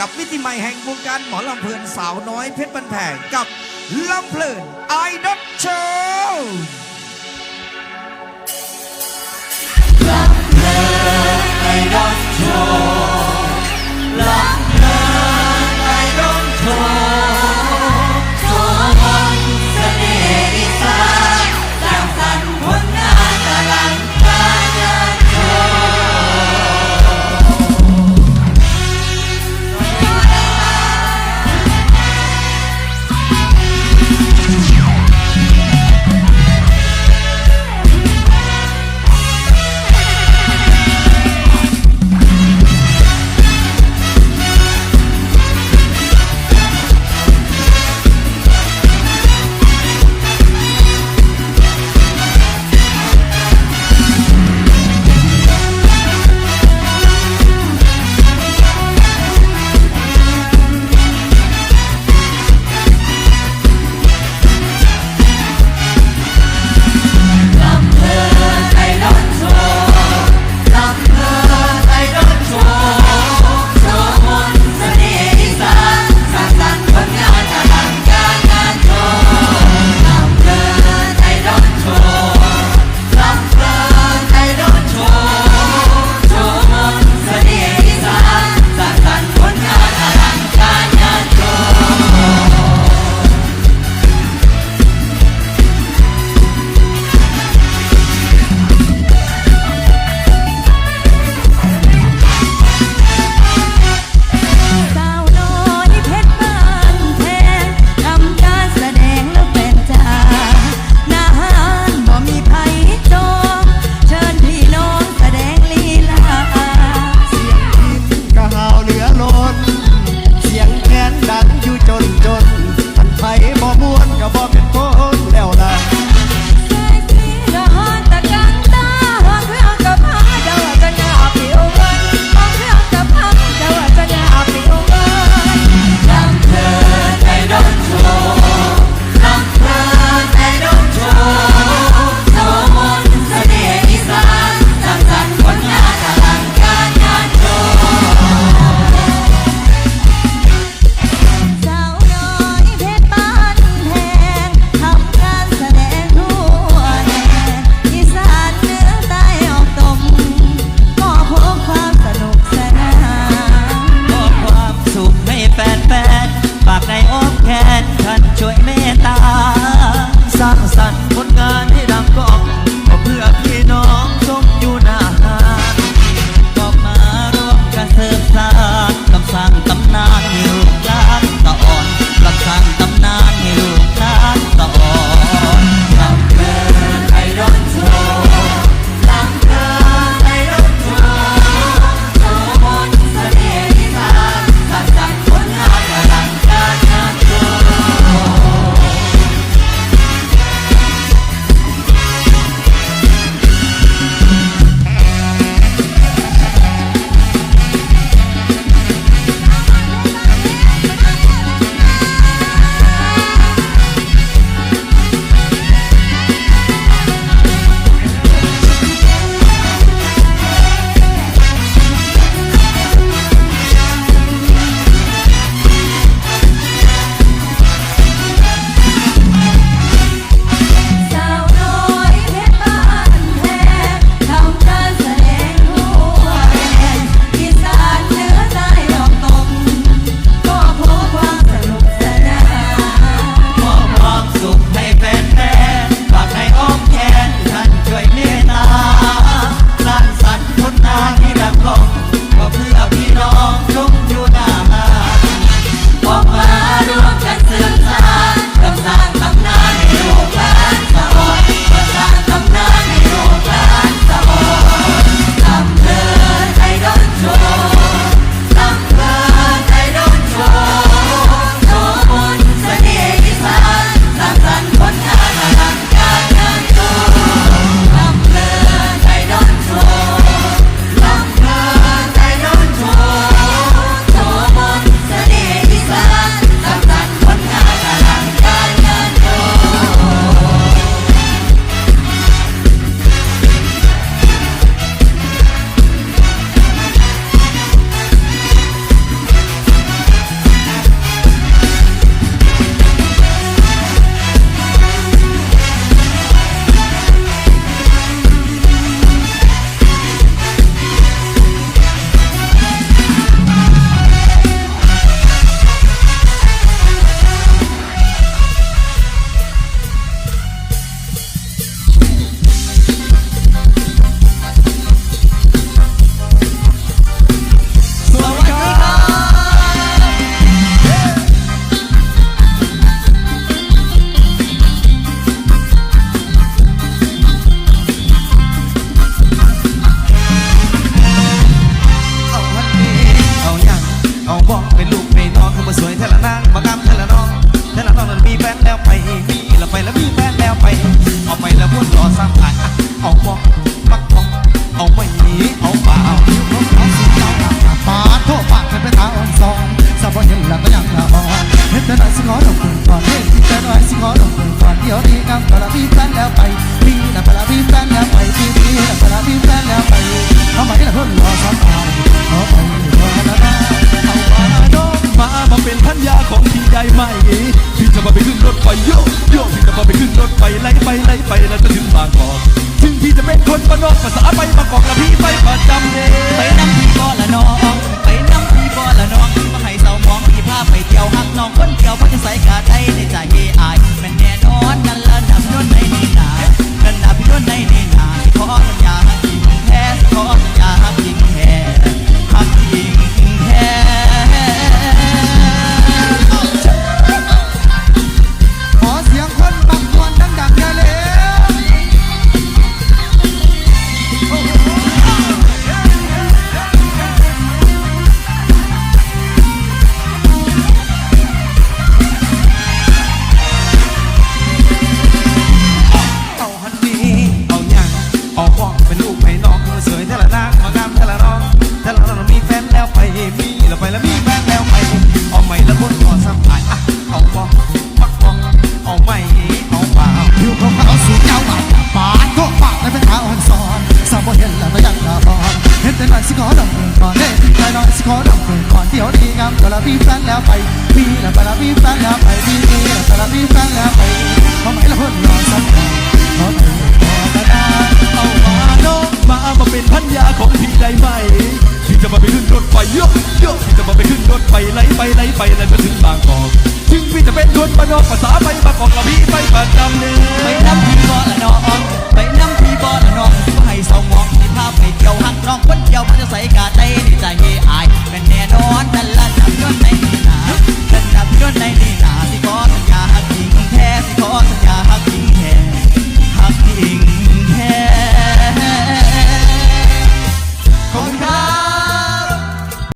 กับมิติใหม่แห่งวงการหมอลำเพลินสาวน้อยเพชรบันแพงกับลำเพลินไอดอลโชว์ส น้อยสิขอดำเกินก่อนเดี๋ยวดีงามตลาดมีแฟนแล้วไปมีแล้วตลาดมีแฟนแล้วไปมีมีแล้วตลาดมีแฟนแล้วไปทำไมละคนรอสักครั้งาอเธอขอกดานเอามาน้องมามาเป็นพันยาของพี่ได้ไหมที่จะมาไปขึ้นรถไฟโยกโยกที่จะมาไปขึ้นรถไฟไหลไปไหลไปไหลไปถึงบางกอกถึงพี่จะเป็นคนบ้านนอกภาษาไปบางกอกกระบี่ไปประจำเลยไปน้ำพี่บ่ละน้องไปน้ำพี่บ่ละน้องห้สองมองที่ภาพไปเกี่ยวหักร้องคนเดียวมันจะใส่กาด